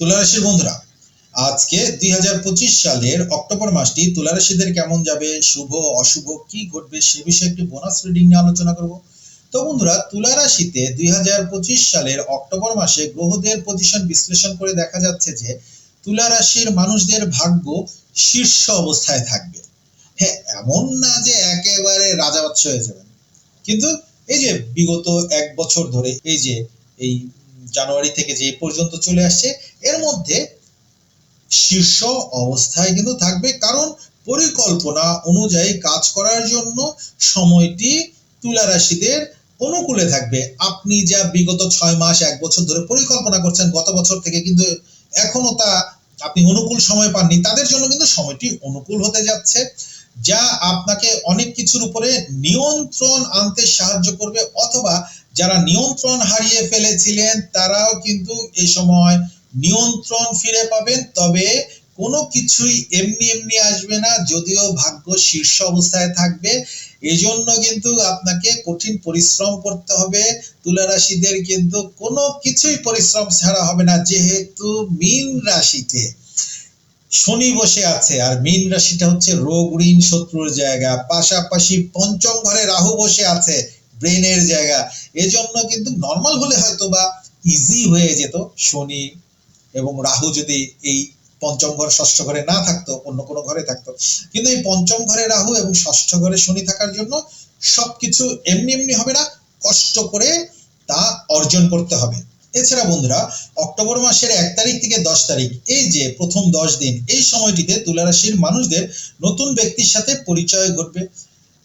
তুলারাশির বন্ধুরা, আজকে দুই হাজার পঁচিশ সালের অক্টোবর মাসটি তুলারাশিদের কেমন যাবে, শুভ, অশুভ, কি ঘটবে সে বিষয়ে একটি বোনাস রিডিং নিয়ে আলোচনা করব। তো বন্ধুরা, তুলা রাশিতে দুই সালের অক্টোবর মাসে গ্রহদের পজিশন বিশ্লেষণ করে দেখা যাচ্ছে যে, তুলা রাশির মানুষদের ভাগ্য শীর্ষ অবস্থায় থাকবে। হ্যাঁ এমন না যে একেবারে রাজাবাচ্য হয়ে যাবেন। কিন্তু এই যে বিগত এক বছর ধরে এই যে এই জানুয়ারি থেকে যে পর্যন্ত চলে আসছে, এর মধ্যে শীর্ষ অবস্থায় কিন্তু থাকবে। কারণ পরিকল্পনা অনুযায়ী কাজ করার জন্য সময়টি তুলা রাশিদের অনুকূলে থাকবে। আপনি যা বিগত ছয় মাস, এক বছর ধরে পরিকল্পনা করছেন, গত বছর থেকে কিন্তু এখনও তা আপনি অনুকূল সময় পাননি, তাদের জন্য কিন্তু সময়টি অনুকূল হতে যাচ্ছে, যা আপনাকে অনেক কিছুর উপরে নিয়ন্ত্রণ আনতে সাহায্য করবে অথবা যারা নিয়ন্ত্রণ হারিয়ে ফেলেছিলেন, তারাও কিন্তু এ সময় নিয়ন্ত্রণ ফিরে পাবেন। তবে কোনো কিছুই এমনি এমনি আসবে না, যদিও ভাগ্য শীর্ষ অবস্থায় থাকবে। এজন্য কিন্তু আপনাকে কঠিন পরিশ্রম করতে হবে। তুলা রাশিদের কিন্তু কোনো কিছুই পরিশ্রম ছাড়া হবে না, যেহেতু মীন রাশিতে শনি বসে আছে। আর মীন রাশিটা হচ্ছে রোগ, ঋণ, শত্রুর জায়গা। পাশাপাশি পঞ্চম ঘরে রাহু বসে আছে, ব্রেনের জায়গা। এজন্য কিন্তু নর্মাল হলে হয়তো বা ইজি হয়ে যেত। শনি এবং রাহু যদি এই পঞ্চম ঘর ষষ্ঠ ঘরে না থাকতো, অন্য কোনো ঘরে থাকতো। কিন্তু এই পঞ্চম ঘরে রাহু এবং ষষ্ঠ ঘরে শনি থাকার জন্য সবকিছু এমনি এমনি হবে না। কষ্ট করে তা অর্জন করতে হবে। এছাড়া বন্ধুরা, অক্টোবর মাসের এক তারিখ থেকে দশ তারিখ, এই যে প্রথম দশ দিন, এই সময়টিতে তুলারাশির মানুষদের নতুন ব্যক্তির সাথে পরিচয় ঘটবে।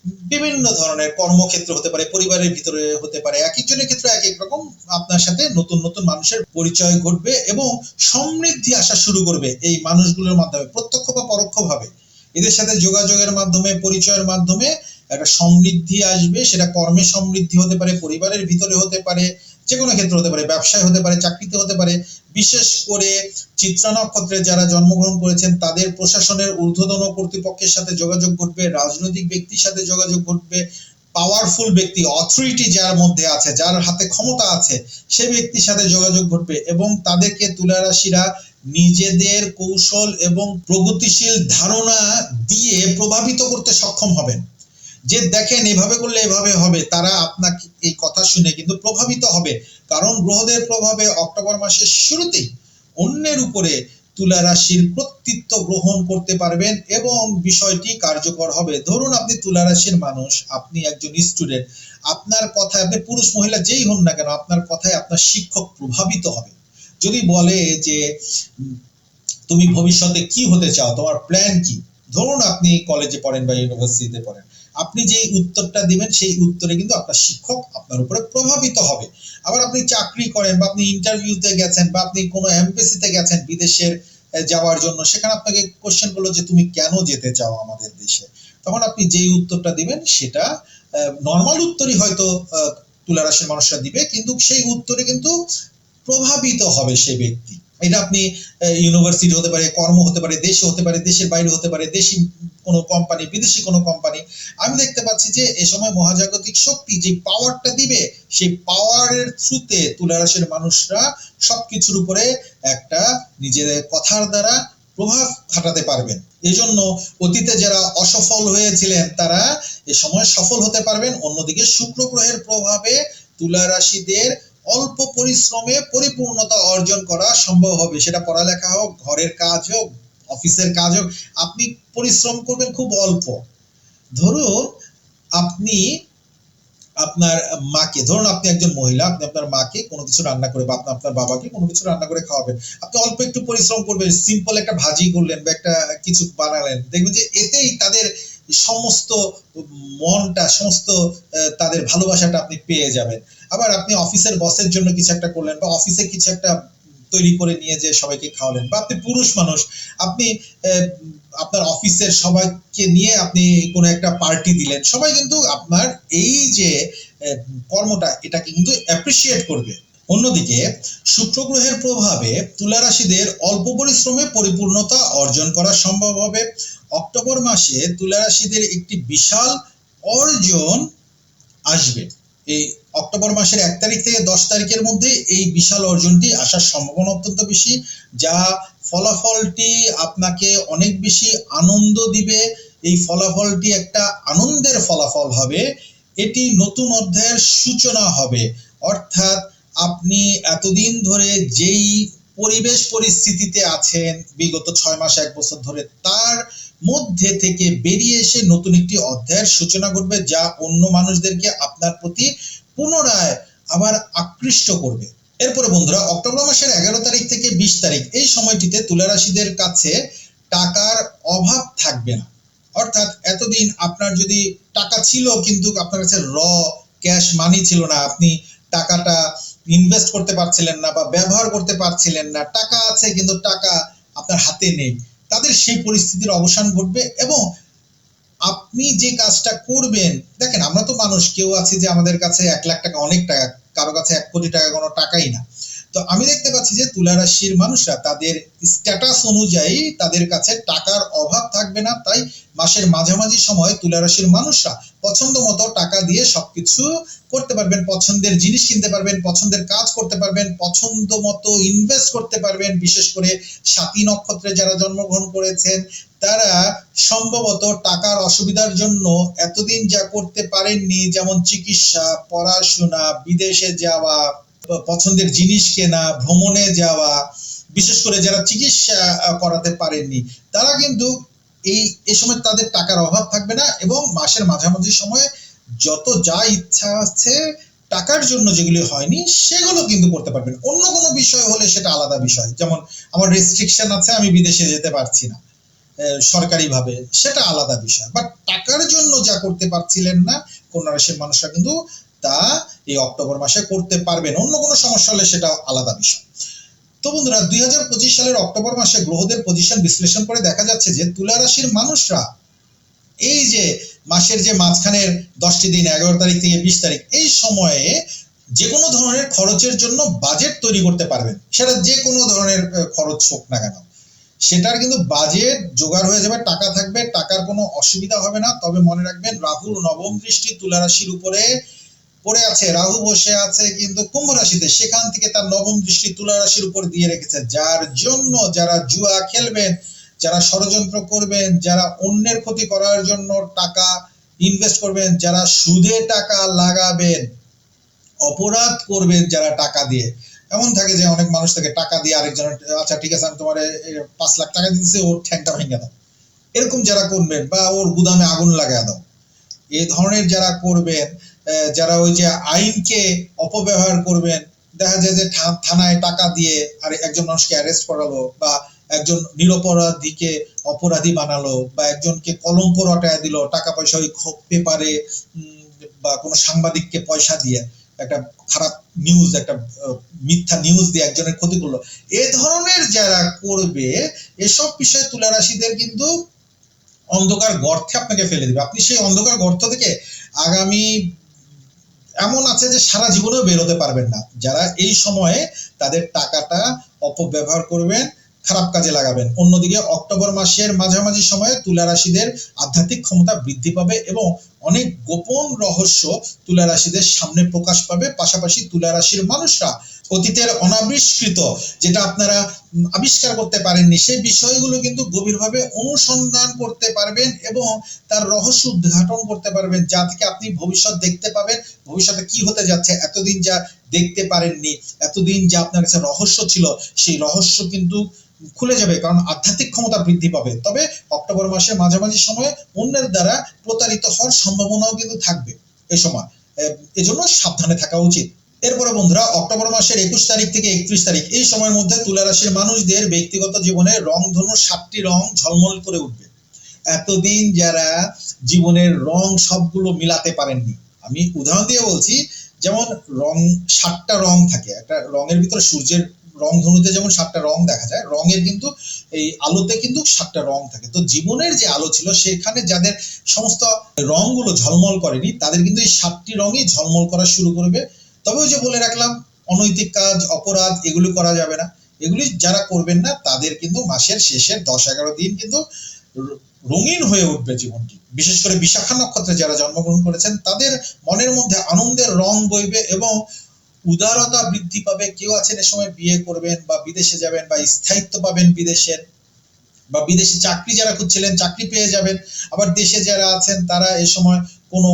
বিভিন্ন ধরনের কর্মক্ষেত্র হতে পারে, পরিবারের ভিতরে হতে পারে, এক একজনের ক্ষেত্রে এক এক রকম আপনার সাথে নতুন নতুন মানুষের পরিচয় ঘটবে এবং সমৃদ্ধি আসা শুরু করবে এই মানুষগুলোর মাধ্যমে, প্রত্যক্ষ বা পরোক্ষভাবে। এদের সাথে যোগাযোগের মাধ্যমে, পরিচয়ের মাধ্যমে একটা সমৃদ্ধি আসবে, সেটা কর্মে সমৃদ্ধি হতে পারে, পরিবারের ভিতরে হতে পারে যে কোনো ক্ষেত্রে হতে পারে, ব্যবসায় হতে পারে, চাকরিতে হতে পারে বিশেষ করে চিত্রা নক্ষত্রে যারা জন্মগ্রহণ করেছেন, তাদের প্রশাসনের ঊর্ধ্বতন কর্তৃপক্ষের সাথে যোগাযোগ ঘটবে, রাজনৈতিক ব্যক্তির সাথে যোগাযোগ ঘটবে পাওয়ারফুল ব্যক্তি অথরিটি যার মধ্যে আছে, যার হাতে ক্ষমতা আছে, সে ব্যক্তির সাথে যোগাযোগ ঘটবে এবং তাদেরকে তুলা রাশিরা নিজেদের কৌশল এবং প্রগতিশীল ধারণা দিয়ে প্রভাবিত করতে সক্ষম হবেন। যে দেখেন এভাবে করলে এভাবে হবে, তারা আপনাকে এই কথা শুনে কিন্তু প্রভাবিত হবে। কারণ গ্রহদের প্রভাবে অক্টোবর মাসের শুরুতেই অন্যের উপরে তুলা রাশির কর্তৃত্ব গ্রহণ করতে পারবেন এবং বিষয়টি কার্যকর হবে। ধরুন আপনি তুলা রাশির মানুষ, আপনি একজন স্টুডেন্ট আপনার কথায় আপনি পুরুষ, মহিলা যেই হন না কেন, আপনার কথায় আপনার শিক্ষক প্রভাবিত হবে। যদি বলে যে, তুমি ভবিষ্যতে কি হতে চাও? তোমার প্ল্যান কি? ধরুন আপনি কলেজে পড়েন বা ইউনিভার্সিটিতে পড়েন। আপনি যে উত্তরটা দিবেন, সেই উত্তরে কিন্তু আপনার শিক্ষক আপনার উপরে প্রভাবিত হবে। আবার আপনি চাকরি করেন বা আপনি ইন্টারভিউতে গেছেন বা আপনি কোনো এমবেসিতে গেছেন বিদেশের যাওয়ার জন্য, সেখানে আপনাকে কোশ্চেন করল যে, তুমি কেন যেতে চাও আমাদের দেশে? তখন আপনি যেই উত্তরটা দিবেন, সেটা নর্মাল উত্তরই হয়তো তুলা রাশির মানুষরা দিবে, কিন্তু সেই উত্তরে কিন্তু প্রভাবিত হবে সে ব্যক্তি। এটা আপনি ইউনিভার্সিটি হতে পারে, কর্ম হতে পারে, দেশে হতে পারে, দেশের বাইরে হতে পারে, দেশি কোনো কোম্পানি বিদেশি কোনো কোম্পানি আমি দেখতে পাচ্ছি যে এ সময় মহাজাগতিক শক্তি যে পাওয়ারটা দিবে, সেই পাওয়ারের থ্রুতে তুলা রাশির মানুষরা সবকিছুর উপরে একটা নিজেদের কথার দ্বারা প্রভাব খাটাতে পারবেন। এজন্য অতীতে যারা অসফল হয়েছিলেন, তারা এ সময় সফল হতে পারবেন। অন্যদিকে শুক্র গ্রহের প্রভাবে তুলা রাশিদের অল্প পরিশ্রমে পরিপূর্ণতা অর্জন করা সম্ভব হবে। সেটা পড়ালেখা হোক, ঘরের কাজ হোক, অফিসের কাজ হোক, আপনি পরিশ্রম করবেন খুব অল্প। ধরুন আপনি আপনার মাকে, ধরুন আপনি একজন মহিলা, আপনি আপনার মাকে কোনো কিছু রান্না করে বা আপনি আপনার বাবাকে কোনো কিছু রান্না করে খাওয়াবেন। আপনি অল্প একটু পরিশ্রম করবেন সিম্পল একটা ভাজি করলেন বা একটা কিছু বানালেন। দেখবেন যে এতেই তাদের সমস্ত মনটা, সমস্ত তাদের ভালোবাসাটা আপনি পেয়ে যাবেন। আবার আপনি অফিসের বসের জন্য কিছু একটা করলেন বা অফিসে কিছু একটা তৈরি করে নিয়ে যে সবাইকে খাওয়ালেন বা আপনি পুরুষ মানুষ, আপনি আপনার অফিসের সবাইকে নিয়ে আপনি কোনো একটা পার্টি দিলেন, সবাই কিন্তু আপনার এই যে কর্মটা, এটাকে কিন্তু অ্যাপ্রিসিয়েট করবে। অন্যদিকে, শুক্র গ্রহের প্রভাবে তুলা রাশিদের অল্প পরিশ্রমে পরিপূর্ণতা অর্জন করা সম্ভব হবে। অক্টোবর মাসে তুলা রাশিদের একটি বিশাল অর্জন আসবে। এই অক্টোবর মাসের এক তারিখ থেকে দশ তারিখের মধ্যে এই বিশাল অর্জনটি আসার সম্ভাবনা অত্যন্ত বেশি, যা ফলাফলটি আপনাকে অনেক বেশি আনন্দ দিবে। এই ফলাফলটি একটা আনন্দের ফলাফল হবে। এটি নতুন অধ্যায়ের সূচনা হবে। অর্থাৎ আপনি এতদিন ধরে যেই পরিবেশ পরিস্থিতিতে আছেন, বিগত ছয় মাস, এক বছর ধরে, তার মধ্যে থেকে বেরিয়ে এসে নতুন একটি অধ্যায়ের সূচনা করবে যা অন্য মানুষদেরকে আপনার প্রতি পুনরায় আবার আকৃষ্ট করবে। এরপরে বন্ধুরা, অক্টোবর মাসের এগারো তারিখ থেকে বিশ তারিখ, এই সময়টিতে তুলা রাশিদের কাছে টাকার অভাব থাকবে না। অর্থাৎ এতদিন আপনার যদি টাকা ছিল কিন্তু আপনার কাছে র, ক্যাশ মানি ছিল না, আপনি টাকাটা ইনভেস্ট করতে পারছিলেন না বা ব্যবহার করতে পারছিলেন না, টাকা আছে কিন্তু টাকা আপনার হাতে নেই। তাদের সেই পরিস্থিতির অবসান ঘটবে এবং আপনি যে কাজটা করবেন, দেখেন আমরা তো মানুষ, কেউ আছে যে আমাদের কাছে এক লাখ টাকা, অনেক টাকা, কারও কাছে এক কোটি টাকা কোনো টাকাই না। তো আমি দেখতে পাচ্ছি যে তুলা রাশির মানুষরা তাদের স্ট্যাটাস অনুযায়ী তাদের কাছে টাকার অভাব থাকবে না। তাই মাসের মাঝামাঝি সময় তুলা রাশির মানুষরা পছন্দ মতো টাকা দিয়ে সবকিছু করতে পারবেন। পছন্দের জিনিস কিনতে পারবেন, পছন্দের কাজ করতে পারবেন, পছন্দ মতো ইনভেস্ট করতে পারবেন। বিশেষ করে সাতী নক্ষত্রে যারা জন্মগ্রহণ করেছেন, তারা সম্ভবত টাকার অসুবিধার জন্য এতদিন যা করতে পারেননি, যেমন চিকিৎসা, পড়াশোনা, বিদেশে যাওয়া পছন্দের জিনিস কেনা, ভ্রমণে যাওয়া, বিশেষ করে যারা চিকিৎসা করাতে পারেননি, তারা কিন্তু এই, এ সময় তাদের টাকার অভাব থাকবে না এবং মাসের মাঝামাঝি সময়ে যত যা ইচ্ছা আছে টাকার জন্য যেগুলি হয়নি, সেগুলো কিন্তু করতে পারবেন। অন্য কোনো বিষয় হলে সেটা আলাদা বিষয়। যেমন আমার রেস্ট্রিকশন আছে, আমি বিদেশে যেতে পারছি না সরকারিভাবে, সেটা আলাদা বিষয়। বাট টাকার জন্য যা করতে পারছিলেন না, কন্যা রাশির মানুষরা কিন্তু তা এই অক্টোবর মাসে করতে পারবেন। অন্য কোনো সমস্যা হলে সেটা আলাদা বিষয়। তো বন্ধুরা, দুই সালের অক্টোবর মাসে গ্রহদের পজিশন বিশ্লেষণ করে দেখা যাচ্ছে যে তুলা রাশির মানুষরা এই যে মাসের যে মাঝখানের দশটি দিন, এগারো তারিখ থেকে বিশ তারিখ, এই সময়ে যে কোনো ধরনের খরচের জন্য বাজেট তৈরি করতে পারবেন। সেটা যে কোনো ধরনের খরচ হোক না কেন। সেটার কিন্তু বাজেট জোগাড় হয়ে যাবে, টাকা থাকবে, টাকার কোনো অসুবিধা হবে না। তবে মনে রাখবেন রাহুর নবম দৃষ্টি তুলা রাশির উপরে পড়ে আছে, রাহু বসে আছে, কিন্তু কুম্ভ রাশিতে সেখান থেকে তার নবম দৃষ্টি তুলা রাশির উপর দিয়ে রেখেছে। যার জন্য যারা জুয়া খেলবেন, যারা ষড়যন্ত্র করবেন, যারা অন্যের ক্ষতি করার জন্য টাকা ইনভেস্ট করবেন, যারা সুদে টাকা লাগাবেন, অপরাধ করবেন যারা টাকা দিয়ে। এমন থাকে যে অনেক মানুষ থেকে টাকা দিয়ে আরেকজনের আচ্ছা ঠিক আছে, আমি তোমার পাঁচ লাখ টাকা দিতেছি ওর ঠ্যাংটা ভেঙে দাও। এরকম যারা করবেন বা ওর গুদামে আগুন লাগায় দাও। এই ধরনের যারা করবেন যারা ওই যে আইনকে অপব্যবহার করবেন, দেখা যায় যে থানায় টাকা দিয়ে আর একজন মানুষকে অ্যারেস্ট করালো বা একজন নিরপরাধীকে অপরাধী বানালো বা একজনকে কলঙ্ক রটায় দিল, টাকা পয়সা ওই পেপারে বা কোনো সাংবাদিককে পয়সা দিয়ে একটা খারাপ নিউজ একটা মিথ্যা নিউজ দিয়ে একজনের ক্ষতি করল। এ ধরনের যারা করবে, এসব বিষয়ে তুলা রাশিদের কিন্তু অন্ধকার গর্তে আপনাকে ফেলে দিবে। আপনি সেই অন্ধকার গর্ত থেকে আগামী এমন আছে যে সারা জীবনেও বেরোতে পারবেন না। যারা এই সময়ে তাদের টাকাটা অপব্যবহার করবেন, খারাপ কাজে লাগাবেন। অন্যদিকে অক্টোবর মাসের মাঝামাঝি সময়ে তুলা রাশিদের আধ্যাত্মিক ক্ষমতা বৃদ্ধি পাবে এবং অনেক গোপন রহস্য তুলা রাশিদের সামনে প্রকাশ পাবে, পাশাপাশি তুলা রাশির মানুষরা অতীতের অনাবিষ্কৃত যেটা আপনারা আবিষ্কার করতে পারেননি, সেই বিষয়গুলো কিন্তু গভীরভাবে অনুসন্ধান করতে পারবেন এবং তার রহস্য উদ্ঘাটন করতে পারবেন, যা থেকে আপনি ভবিষ্যৎ দেখতে পাবেন, ভবিষ্যতে কি হতে যাচ্ছে, এতদিন যা দেখতে পারেননি, এতদিন যা আপনার কাছে রহস্য ছিল, সেই রহস্য কিন্তু খুলে যাবে, কারণ আধ্যাত্মিক ক্ষমতা বৃদ্ধি পাবে। তবে অক্টোবর মাসের মাঝামাঝি সময়ে অন্যের দ্বারা প্রতারিত হওয়ার সম্ভাবনাও কিন্তু থাকবে এই সময়। এজন্য সাবধানে থাকা উচিত। এরপরে বন্ধুরা, অক্টোবর মাসের একুশ তারিখ থেকে একত্রিশ তারিখ, এই সময়ের মধ্যে তুলা রাশির মানুষদের ব্যক্তিগত জীবনে রং ধনু সাতটি রং ঝলমল করে উঠবে। এতদিন যারা জীবনের রং সবগুলো মিলাতে পারেননি, আমি উদাহরণ দিয়ে বলছি, যেমন রং, সাতটা রং থাকে, একটা রঙের ভিতরে সূর্যের রং ধনুতে যেমন সাতটা রং দেখা যায়, রঙের কিন্তু এই আলোতে কিন্তু সাতটা রং থাকে। তো জীবনের যে আলো ছিল, সেখানে যাদের সমস্ত রংগুলো ঝলমল করেনি, তাদের কিন্তু এই সাতটি রঙই ঝলমল করা শুরু করবে। তবে ওই যে বলে রাখলাম, অনৈতিক কাজ, অপরাধ, এগুলি করা যাবে না। এগুলি যারা করবেন না, তাদের কিন্তু মাসের শেষের দশ এগারো দিন কিন্তু রঙিন হয়ে উঠবে জীবনটি। বিশেষ করে বিশাখা নক্ষত্রে যারা জন্মগ্রহণ করেছেন, তাদের মনের মধ্যে আনন্দের রং বইবে এবং উদারতা বৃদ্ধি পাবে, কেউ আছেন এ সময় বিয়ে করবেন বা বিদেশে যাবেন বা স্থায়িত্ব পাবেন বিদেশের, বা বিদেশি চাকরি যারা খুঁজছিলেন চাকরি পেয়ে যাবেন, আবার দেশে যারা আছেন তারা এ সময় কোনো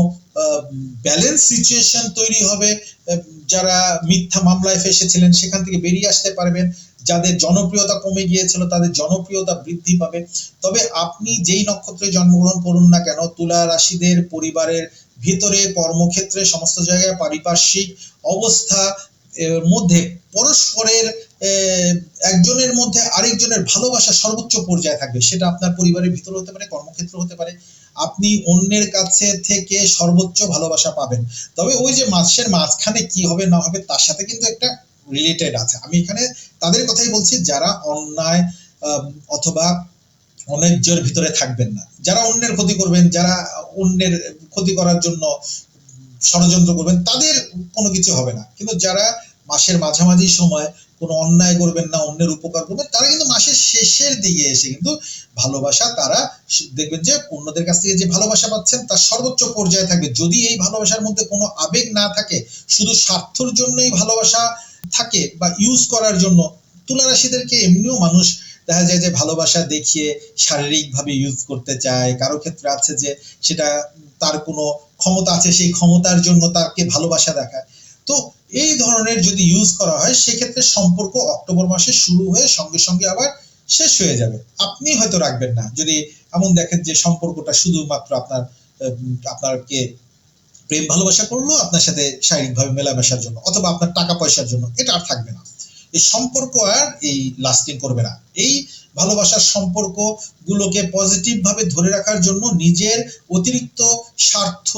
ব্যালেন্স সিচুয়েশন তৈরি হবে যারা মিথ্যা মামলায় ফেসেছিলেন সেখান থেকে বেরিয়ে আসতে পারবেন, যাদের জনপ্রিয়তা কমে গিয়েছিল তাদের জনপ্রিয়তা বৃদ্ধি পাবে। তবে আপনি যেই নক্ষত্রে জন্মগ্রহণ করুন না কেন, তুলা রাশিদের পরিবারের ভিতরে কর্মক্ষেত্রে সমস্ত জায়গায় পারিপার্শ্বিক অবস্থা মধ্যে পরস্পরের একজনের মধ্যে আরেকজনের ভালোবাসা সর্বোচ্চ পর্যায়ে থাকবে, সেটা আপনার পরিবারের ভিতরে হতে পারে, কর্মক্ষেত্র হতে পারে। আপনি অন্যের কাছে থেকে সর্বোচ্চ ভালোবাসা পাবেন। তবে ওই যে মাসের মাঝখানে কি হবে না হবে, তার সাথে কিন্তু একটা রিলেটেড আছে। আমি এখানে তাদের কথাই বলছি, যারা অন্যায় অথবা অন্যায্যের ভিতরে থাকবেন না। যারা অন্যের ক্ষতি করবেন, যারা অন্যের ক্ষতি করার জন্য ষড়যন্ত্র করবেন, তাদের কোনো কিছু হবে না। কিন্তু যারা মাসের মাঝামাঝি সময় কোনো অন্যায় করবেন না, অন্যের উপকার করবেন, তারা কিন্তু মাসের শেষের দিকে এসে কিন্তু ভালোবাসা তারা দেখবেন যে অন্যদের কাছ থেকে যে ভালোবাসা পাচ্ছেন, তার সর্বোচ্চ পর্যায়ে থাকবে। যদি এই ভালোবাসার মধ্যে কোনো আবেগ না থাকে, শুধু স্বার্থর জন্যই ভালোবাসা থাকে বা ইউজ করার জন্য তুলা রাশিদেরকে এমনিও মানুষ দেখা যায় যে ভালোবাসা দেখিয়ে শারীরিকভাবে ইউজ করতে চায়। কারও ক্ষেত্রে আছে যে সেটা তার কোনো ক্ষমতা আছে সেই ক্ষমতার জন্য তাকে ভালোবাসা দেখায়। তো এই ধরনের যদি ইউজ করা হয় সেক্ষেত্রে সম্পর্ক অক্টোবর মাসে শুরু হয়ে সঙ্গে সঙ্গে আবার শেষ হয়ে যাবে। আপনি হয়তো রাখবেন না। যদি এমন দেখেন যে সম্পর্কটা শুধুমাত্র আপনার উম, আপনাকে প্রেম ভালোবাসা করল আপনার সাথে শারীরিকভাবে মেলামেশার জন্য অথবা আপনার টাকা পয়সার জন্য এটা আর থাকবে না। এই সম্পর্ক আর এই লাস্টিং করবে না। এই ভালোবাসার সম্পর্ক গুলোকে পজিটিভ ভাবে ধরে রাখার জন্য নিজের অতিরিক্ত স্বার্থ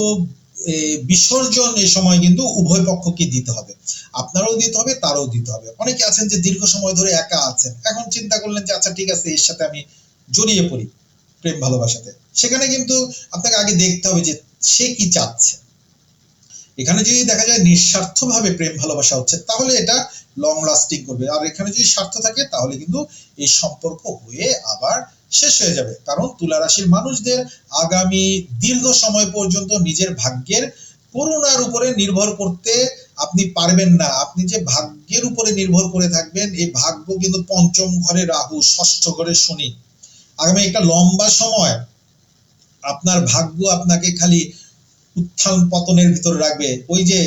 বিসর্জন এ সময় কিন্তু উভয় পক্ষকে দিতে হবে। আপনারও দিতে হবে, তারও দিতে হবে। অনেকে আছেন যে দীর্ঘ সময় ধরে একা আছেন। এখন চিন্তা করলেন যে আচ্ছা ঠিক আছে, এর সাথে আমি জড়িয়ে পড়ি প্রেম ভালোবাসাতে। সেখানে কিন্তু আপনাকে আগে দেখতে হবে যে সে কি চাচ্ছে। এখানে যদি দেখা যায় নিঃস্বার্থভাবে প্রেম ভালোবাসা হচ্ছে, তাহলে এটা লং লাস্টিং করবে। আর এখানে যদি স্বার্থ থাকে, তাহলে কিন্তু এই সম্পর্ক হয়ে আবার শেষ হয়ে যাবে। কারণ তুলা রাশির মানুষদের আগামী দীর্ঘ সময় পর্যন্ত নিজের ভাগ্যের করুণার উপরে নির্ভর করতে আপনি পারবেন না। আপনি যে ভাগ্যের উপরে নির্ভর করে থাকবেন, এই ভাগ্য কিন্তু পঞ্চম ঘরে রাহু, ষষ্ঠ ঘরে শনি। আগামী একটা লম্বা সময় আপনার ভাগ্য আপনাকে খালি উত্থান পতনের ভিতরে রাখবে। ওই যে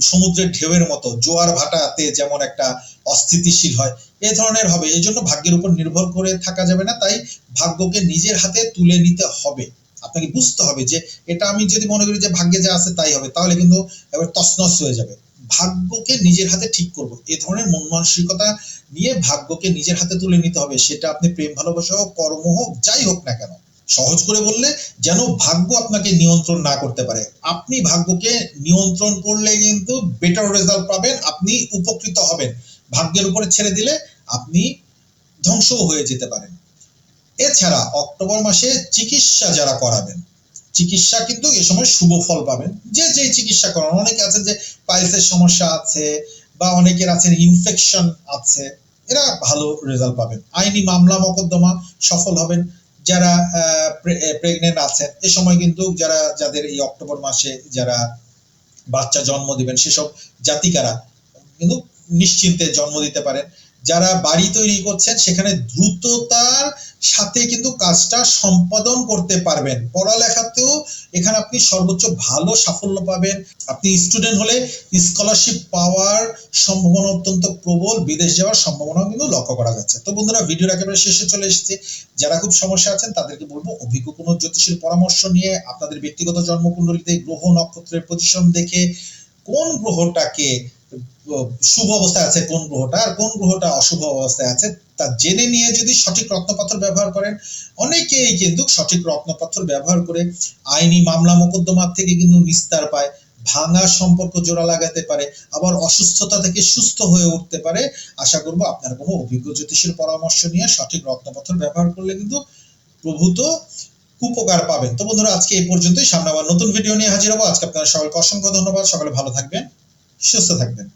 সমুদ্রের ঢেউয়ের মতো, জোয়ার ভাটাতে যেমন একটা অস্থিতিশীল হয়, এ ধরনের হবে। এই জন্য ভাগ্যের উপর নির্ভর করে থাকা যাবে না, তাই ভাগ্যকে নিজের হাতে তুলে নিতে হবে। আপনাকে বুঝতে হবে যে, এটা আমি যদি মনে করি যে ভাগ্যে যা আছে তাই হবে, তাহলে কিন্তু এবার তছনছ হয়ে যাবে। ভাগ্যকে নিজের হাতে ঠিক করব, এ ধরনের মন মানসিকতা নিয়ে ভাগ্যকে নিজের হাতে তুলে নিতে হবে, সেটা আপনি প্রেম, ভালোবাসা হোক, কর্ম হোক, যাই হোক না কেন। সহজ করে বললে যেন ভাগ্য আপনাকে নিয়ন্ত্রণ না করতে পারে। আপনি ভাগ্যকে নিয়ন্ত্রণ করলে কিন্তু বেটার রেজাল্ট পাবেন, আপনি উপকৃত হবেন। ভাগ্যের উপরে ছেড়ে দিলে আপনি ধ্বংসও হয়ে যেতে পারেন। এছাড়া অক্টোবর মাসে চিকিৎসা যারা করাবেন, চিকিৎসা কিন্তু এ সময় শুভ ফল পাবেন। যে যে চিকিৎসা করান, অনেকে আছেন যে পাইলসের সমস্যা আছে বা অনেকের আছেন ইনফেকশন আছে, এরা ভালো রেজাল্ট পাবেন। আইনি মামলা, মকদ্দমা সফল হবেন। যারা প্রেগনেন্ট আছেন, এ সময় কিন্তু যারা, যাদের এই অক্টোবর মাসে যারা বাচ্চা জন্ম দিবেন, সেসব জাতিকারা কিন্তু নিশ্চিন্তে জন্ম দিতে পারেন। যারা বাড়ি তৈরি করছেন, সেখানে দ্রুততার সাথে কিন্তু কাজটা সম্পাদন করতে পারবেন। পড়ালেখাতেও এখানে আপনি সর্বোচ্চ ভালো সাফল্য পাবেন। আপনি স্টুডেন্ট হলে স্কলারশিপ পাওয়ার সম্ভাবনা অত্যন্ত প্রবল, বিদেশ যাওয়ার সম্ভাবনাও কিন্তু লক্ষ্য করা যাচ্ছে। তো বন্ধুরা, ভিডিওর একেবারে শেষে চলে এসেছে। যারা খুব সমস্যা আছেন, তাদেরকে বলব অভিজ্ঞ কোনো জ্যোতিষীর পরামর্শ নিয়ে আপনাদের ব্যক্তিগত জন্মকুণ্ডলিতে গ্রহ নক্ষত্রের পজিশন দেখে কোন গ্রহটাকে শুভ অবস্থায় আছে কোন গ্রহটা, আর কোন গ্রহটা অশুভ অবস্থায় আছে, তা জেনে নিয়ে যদি সঠিক রত্নপাথর ব্যবহার করেন, অনেকেই কিন্তু সঠিক রত্নপাথর ব্যবহার করে আইনি মামলা মোকদ্দমার থেকে কিন্তু নিস্তার পায়, ভাঙা সম্পর্ক জোড়া লাগাতে পারে, আবার অসুস্থতা থেকে সুস্থ হয়ে উঠতে পারে। আশা করব আপনার কোনো অভিজ্ঞ জ্যোতিষের পরামর্শ নিয়ে সঠিক রত্নপাথর ব্যবহার করলে কিন্তু প্রভূত উপকার পাবেন। তো বন্ধুরা, আজকে এই পর্যন্তই। সামনে আবার নতুন ভিডিও নিয়ে হাজির হব। আজকে আপনারা সকলকে অসংখ্য ধন্যবাদ। সকলে ভালো থাকবেন, সুস্থ থাকবেন।